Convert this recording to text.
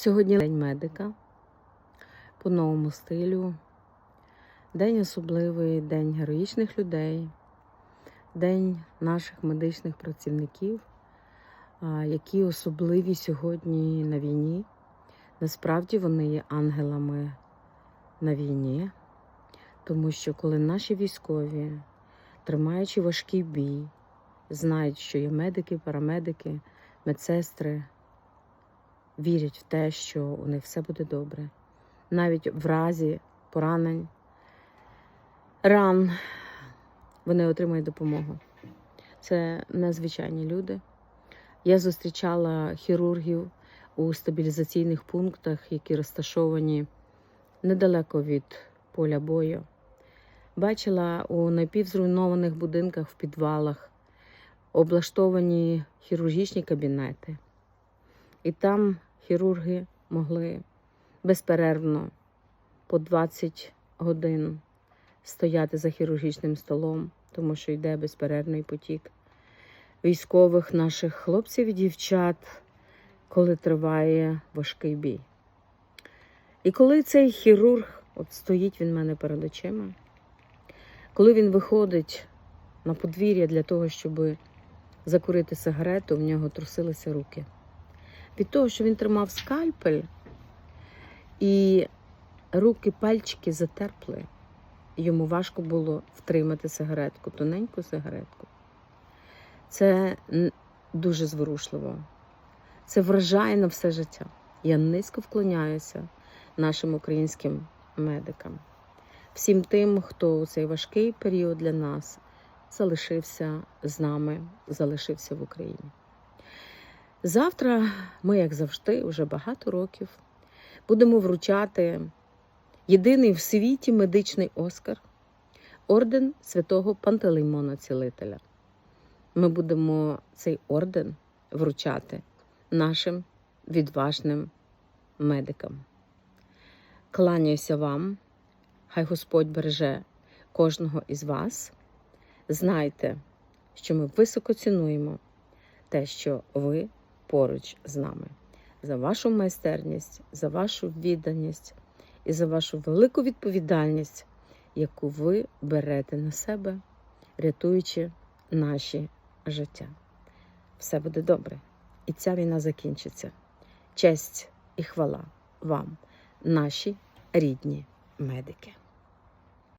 Сьогодні День медика по новому стилю. День особливий, день героїчних людей, день наших медичних працівників, які особливі сьогодні на війні. Насправді вони є ангелами на війні, тому що коли наші військові, тримаючи важкий бій, знають, що є медики, парамедики, медсестри, вірять в те, що у них все буде добре. Навіть в разі поранень, ран вони отримують допомогу. Це незвичайні люди. Я зустрічала хірургів у стабілізаційних пунктах, які розташовані недалеко від поля бою. Бачила у напівзруйнованих будинках в підвалах облаштовані хірургічні кабінети. І там хірурги могли безперервно по 20 годин стояти за хірургічним столом, тому що йде безперервний потік військових наших хлопців і дівчат, коли триває важкий бій. І коли цей хірург, от стоїть він мене перед очима, коли він виходить на подвір'я для того, щоб закурити сигарету, в нього трусилися руки. Від того, що він тримав скальпель, і руки, пальчики затерпли, йому важко було втримати сигаретку, тоненьку сигаретку. Це дуже зворушливо. Це вражає на все життя. Я низько вклоняюся нашим українським медикам, всім тим, хто у цей важкий період для нас залишився з нами, залишився в Україні. Завтра ми, як завжди, вже багато років будемо вручати єдиний в світі медичний Оскар орден святого Пантелеймона Цілителя. Ми будемо цей орден вручати нашим відважним медикам. Кланяюся вам, хай Господь береже кожного із вас. Знайте, що ми високо цінуємо те, що ви поруч з нами, за вашу майстерність, за вашу відданість і за вашу велику відповідальність, яку ви берете на себе, рятуючи наші життя. Все буде добре, і ця війна закінчиться. Честь і хвала вам, наші рідні медики.